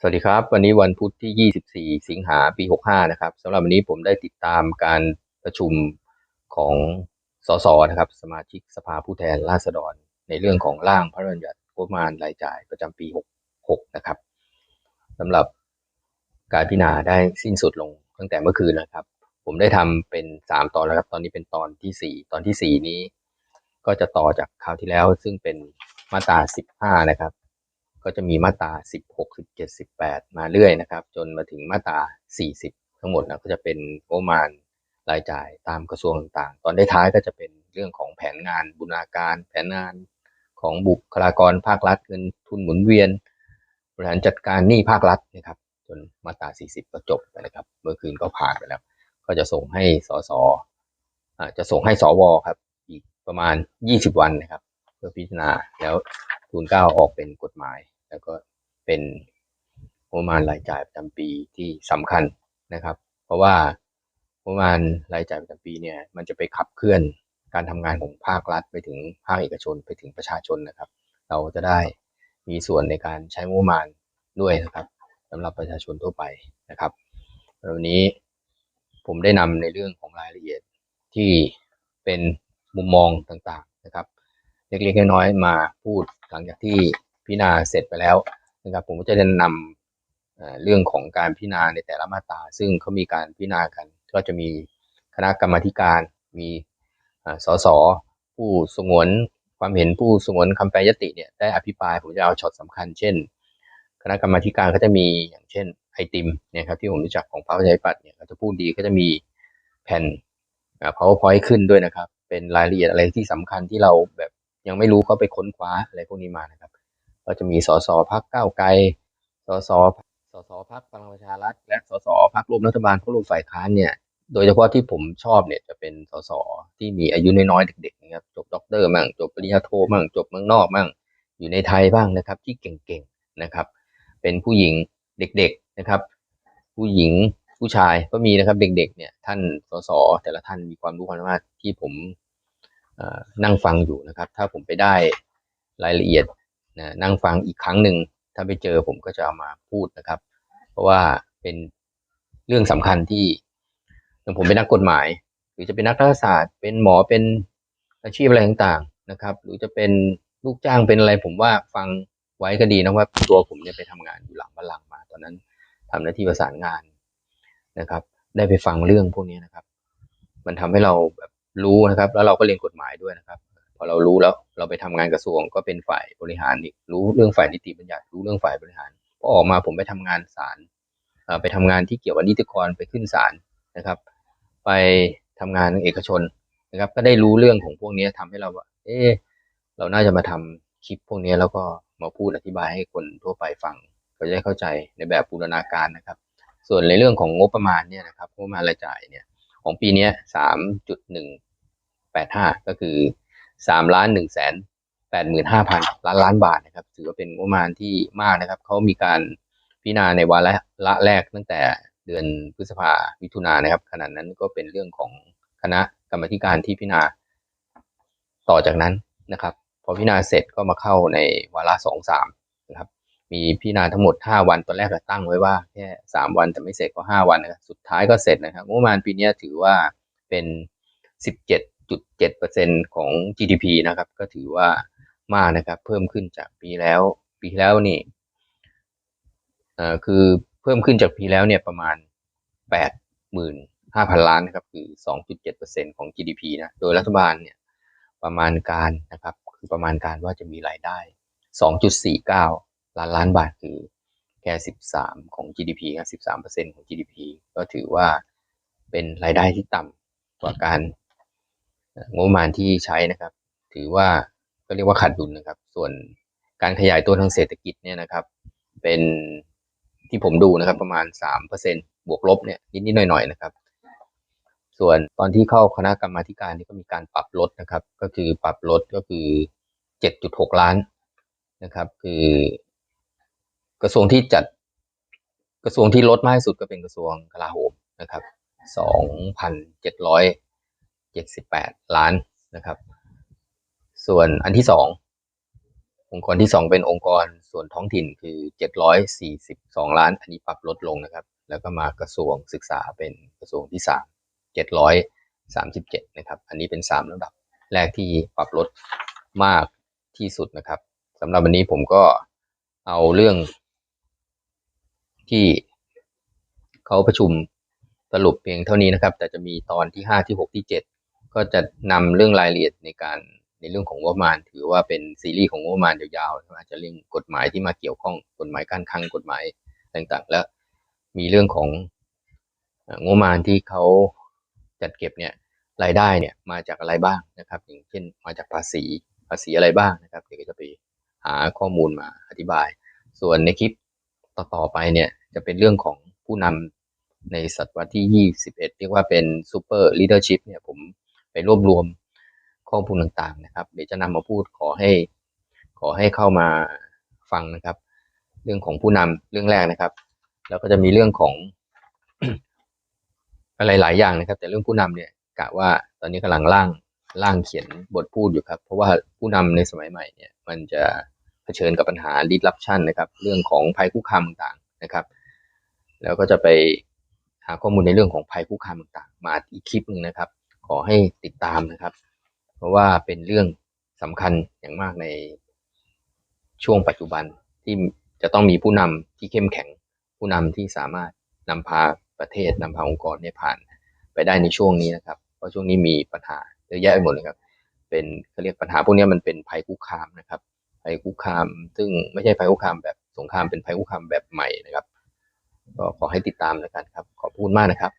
สวัสดีครับ วันนี้วันพุธที่ 24 สิงหาปี 65 นะครับสำหรับวันนี้ผมได้ติดตามการประชุมของสสนะครับ สมาชิกสภาผู้แทนราษฎร ในเรื่องของร่างพระราชบัญญัติงบประมาณรายจ่ายประจำปี 66 นะครับสำหรับการพิจารณาได้สิ้นสุดลงตั้งแต่เมื่อคืนนะครับ ผมได้ทำเป็น 3 ตอนแล้วครับ ตอนนี้เป็นตอนที่ 4 ตอนทีสี่4 นี้ ก็จะต่อจากคราวที่แล้ว ซึ่งเป็นมาตรา 15 นะครับ ก็จะมีมาตรา 16 17 18 มาเรื่อยนะครับ จนมาถึงมาตรา 40 ทั้งหมดนะก็จะเป็นงบประมาณรายจ่ายตามกระทรวงต่างๆ ตอนท้ายก็จะเป็นเรื่องของแผนงานบูรณาการ แผนงานของบุคลากรภาครัฐเงินทุนหมุนเวียนบริหารจัดการหนี้ภาครัฐนะครับ จนมาตรา 40 ก็จบไปนะครับ เมื่อคืนก็ผ่านไปแล้ว ก็จะส่งให้สสจะส่งให้สวครับ อีกประมาณ 20 วันนะครับ เพื่อพิจารณาแล้วทูลเก้าออกเป็นกฎหมาย แล้วก็เป็นงบประมาณรายจ่ายประจำปีที่สำคัญนะครับ เพราะว่างบประมาณรายจ่ายประจำปีเนี่ยมันจะไปขับเคลื่อนการทำงานของภาครัฐไปถึงภาคเอกชนไปถึงประชาชนนะครับ เราจะได้มีส่วนในการใช้งบประมาณด้วยนะครับสำหรับประชาชนทั่วไปนะครับวันนี้ผมได้นำในเรื่องของรายละเอียดที่เป็นมุมมองต่างๆนะครับ เล็กๆน้อยๆมาพูดหลังจากที่ พิจารณาเสร็จไปแล้วนะครับผมก็จะนำเรื่องของการพิจารณาในแต่ละมาตราซึ่งเขามีการพิจารณากัน ก็จะมีคณะกรรมการมีสสผู้สงวนความเห็นผู้สงวนคำแปลยติเนี่ยได้อภิปรายผมจะเอาช็อตสำคัญเช่น คณะกรรมการเขาจะมีอย่างเช่นไอติมเนี่ยครับที่ผมรู้จักของพระประชาธิปัตย์เนี่ยเขาจะพูดดีก็จะมีแผ่น powerpoint ขึ้นด้วยนะครับ เป็นรายละเอียดอะไรที่สำคัญที่เราแบบยังไม่รู้เขาไปค้นคว้าอะไรพวกนี้มานะครับ ก็จะมีสสพักเก้าไกลสสสสพักพลังประชารัฐและสสพักร่วมรัฐบาลพวกร่วมฝ่ายค้านเนี่ยโดยเฉพาะที่ผมชอบเนี่ยจะเป็นสสที่มีอายุน้อยๆเด็กๆนะครับจบด็อกเตอร์มั่งจบปริญญาโทมั่งจบเมืองนอกมั่งอยู่ในไทยบ้างนะครับ ที่เก่งๆนะครับ เป็นผู้หญิงเด็กๆนะครับ ผู้หญิงผู้ชายก็มีนะครับเด็กๆเนี่ยท่านสสแต่ละท่านมีความรู้ความสามารถที่ผมนั่งฟังอยู่นะครับ ถ้าผมไปได้รายละเอียด นะนั่งฟังอีกครั้งหนึ่งถ้าไปเจอผมก็จะเอามาพูดนะครับ เพราะว่าเป็นเรื่องสำคัญที่อย่าผมเป็นนักกฎหมาย หรือจะเป็นนักรัฐศาสตร์ เป็นหมอเป็นอาชีพอะไรต่างๆนะครับ หรือจะเป็นลูกจ้างเป็นอะไร ผมว่าฟังไว้ก็ดีนะว่าตัวผมเนี่ยไปทำงานอยู่หลังบัลลังก์มา ตอนนั้นทำหน้าที่ประสานงานนะครับ ได้ไปฟังเรื่องพวกนี้นะครับ มันทำให้เราแบบรู้นะครับ แล้วเราก็เรียนกฎหมายด้วยนะครับ พอเรารู้แล้วเราไปทำงานกระทรวงก็เป็นฝ่ายบริหารอีกรู้เรื่องฝ่ายนิติบัญญัติรู้เรื่องฝ่ายบริหารพอออกมาผมไปทำงานศาลไปทำงานที่เกี่ยวกับนิติกรไปขึ้นศาลนะครับ ไปทำงานเอกชนนะครับ ก็ได้รู้เรื่องของพวกนี้ทำให้เราว่าเออเราน่าจะมาทำคลิปพวกนี้แล้วก็มาพูดอธิบายให้คนทั่วไปฟังก็จะได้เข้าใจในแบบบูรณาการนะครับ ส่วนในเรื่องของงบประมาณเนี่ยนะครับงบประมาณรายจ่ายเนี่ยของปีนี้สามจุดหนึ่งแปดห้าก็คือ สามล้านหนึ่งแสนแปดหมื่นห้าพันล้านล้านบาทนะครับ ถือว่าเป็นงบประมาณที่มากนะครับ เขามีการพิจารณาในวาระละแรกตั้งแต่เดือนพฤษภามิถุนายนะครับขนาดนั้นก็เป็นเรื่องของคณะกรรมการที่พิจารณาต่อจากนั้นนะครับ พอพิจารณาเสร็จก็มาเข้าในวาระสองสามนะครับ มีพิจารณาทั้งหมด 5 วันตอนแรกก็ตั้งไว้ว่าแค่3วันแต่ไม่เสร็จก็ 5 วันนะครับสุดท้ายก็เสร็จนะครับงบประมาณปีนี้ถือว่าเป็น 17.7%ของ GDP นะครับ ก็ถือว่ามากนะครับ เพิ่มขึ้นจากปีแล้ว ปีแล้วนี่คือเพิ่มขึ้นจากปีแล้วเนี่ยประมาณ 85,000 ล้านนะครับ คือ 2.7%ของ GDP นะ โดยรัฐบาลเนี่ยประมาณการนะครับ คือประมาณการว่าจะมีรายได้ 2.49 ล้านล้านบาทคือแค่ 13 ของ GDP ครับ 13%ของ GDP ก็ถือว่าเป็นรายได้ที่ต่ำกว่าการ งบประมาณที่ใช้นะครับ ถือว่าก็เรียกว่าขาดดุลนะครับ ส่วนการขยายตัวทางเศรษฐกิจเนี่ยนะครับ เป็นที่ผมดูนะครับประมาณ 3%บวกลบเนี่ยนิดๆหน่อยๆนะครับ ส่วนตอนที่เข้าคณะกรรมาการนี่ก็มีการปรับลดนะครับ ก็คือปรับลดก็คือ 7.6 ล้านนะครับ คือกระทรวงที่จัดกระทรวงที่ลดมากที่สุดก็เป็นกระทรวงกลาโหมนะครับ 2,700 78 ล้านนะครับ ส่วนอันที่สององค์กรที่สองเป็นองค์กรส่วนท้องถิ่นคือ 742 ล้าน อันนี้ปรับลดลงนะครับ แล้วก็มากระทรวงศึกษาเป็นกระทรวงที่สาม737 นะครับ อันนี้เป็นสามระดับแรกที่ปรับลดมากที่สุดนะครับสำหรับวันนี้ผมก็เอาเรื่องที่เขาประชุมสรุปเพียงเท่านี้นะครับ แต่จะมีตอนที่ห้าที่หกที่เจ็ด ก็จะนำเรื่องรายละเอียดในการในเรื่องของงบประมาณ ถือว่าเป็นซีรีส์ของงบประมาณยาวๆอาจจะเรื่องกฎหมายที่มาเกี่ยวข้องกฎหมายการคลังกฎหมายต่างๆ แล้วมีเรื่องของงบประมาณที่เขาจัดเก็บเนี่ยรายได้เนี่ยมาจากอะไรบ้างนะครับ อย่างเช่นมาจากภาษีภาษีอะไรบ้างนะครับเดี๋ยวก็จะไปหาข้อมูลมาอธิบาย ส่วนในคลิปต่อๆไปเนี่ยจะเป็นเรื่องของผู้นำในศตวรรษที่ 21 เรียกว่าเป็นซูเปอร์ลีดเดอร์ชิพเนี่ยผม ไปรวบรวมข้อมูลต่างๆนะครับ เดี๋ยวจะนำมาพูดขอให้ ขอให้เข้ามาฟังนะครับ เรื่องของผู้นำเรื่องแรกนะครับ แล้วก็จะมีเรื่องของอะไรหลายอย่างนะครับ แต่เรื่องผู้นำเนี่ยกะว่าตอนนี้กำลังร่างร่างเขียนบทพูดอยู่ครับ เพราะว่าผู้นำในสมัยใหม่เนี่ย มันจะเผชิญกับปัญหา disruption นะครับ เรื่องของภัยคุกคามต่างๆนะครับ แล้วก็จะไปหาข้อมูลในเรื่องของภัยคุกคามต่างๆ มาอีกคลิปหนึ่งนะครับ ขอให้ติดตามนะครับ เพราะว่าเป็นเรื่องสำคัญอย่างมากในช่วงปัจจุบันที่จะต้องมีผู้นำที่เข้มแข็ง ผู้นำที่สามารถนำพาประเทศนำพาองค์กรเนี่ยผ่านไปได้ในช่วงนี้นะครับ เพราะช่วงนี้มีปัญหาเยอะแยะไปหมดเลยครับ เป็นเขาเรียกปัญหาพวกนี้มันเป็นภัยคุกคามนะครับ ภัยคุกคาม ซึ่งไม่ใช่ภัยคุกคามแบบสงครามเป็นภัยคุกคามแบบใหม่นะครับ ก็ขอให้ติดตามแล้วกันครับ ขอบคุณมากนะครับ